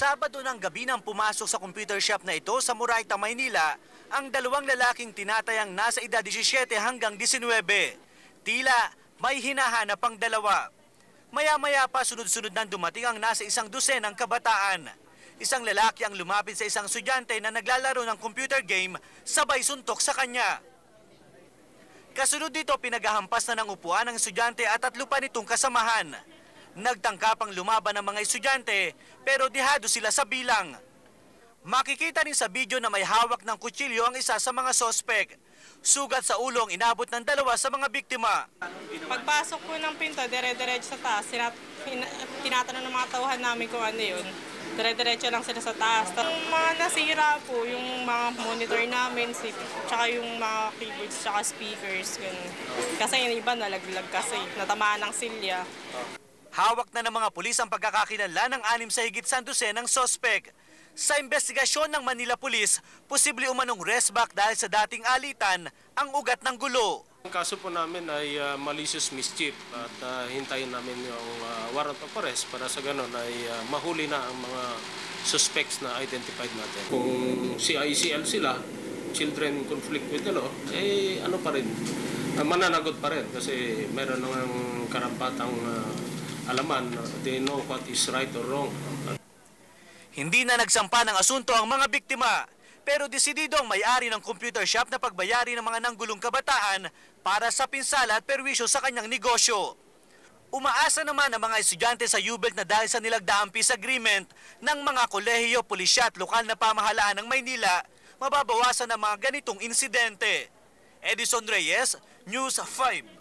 Sabado ng gabi nang pumasok sa computer shop na ito sa Murayta, Maynila, ang dalawang lalaking tinatayang nasa edad 17 hanggang 19. Tila may hinahanap ang dalawa. Maya-maya pa sunod-sunod nang dumating ang nasa isang dosenang kabataan. Isang lalaki ang lumapit sa isang estudyante na naglalaro ng computer game sabay suntok sa kanya. Kasunod dito pinagahampas na ng upuan ng estudyante at tatlo pa nitong kasamahan. Nagtangka pang lumaban ng mga estudyante pero dihado sila sa bilang. Makikita rin sa video na may hawak ng kutsilyo ang isa sa mga sospek. Sugat sa ulo ang inabot ng dalawa sa mga biktima. Pagpasok ko ng pinto, dire-diretso sa taas. Sinat, tinatanong ng mga tauhan namin kung ano yun. Dire-diretso lang sila sa taas. Yung mga nasira po, yung mga monitor namin, tsaka yung mga keyboards, tsaka speakers. Ganun. Kasi yung iba nalaglag kasi, natamaan ng silya. Hawak na ng mga pulis ang pagkakakilala ng anim sa higit sa dosen ng sospek. Sa investigasyon ng Manila Police, posible umanong restback dahil sa dating alitan ang ugat ng gulo. Ang kaso po namin ay uh, malicious mischief at uh, hintayin namin yung uh, warrant of arrest para sa ganun ay uh, mahuli na ang mga suspects na identified natin. Kung CICL sila, Children Conflict with the Law, eh ano pa rin, uh, mananagot pa rin kasi meron ng karampatang uh, alaman, they know what is right or wrong. Hindi na nagsampa ng asunto ang mga biktima, pero desidido ang may-ari ng computer shop na pagbayari ng mga nanggulong kabataan para sa pinsala at perwisyo sa kanyang negosyo. Umaasa naman ang mga estudyante sa UBEC na dahil sa nilagdaang peace agreement ng mga kolehiyo, pulisya at lokal na pamahalaan ng Maynila, mababawasan ang mga ganitong insidente. Edison Reyes, News 5.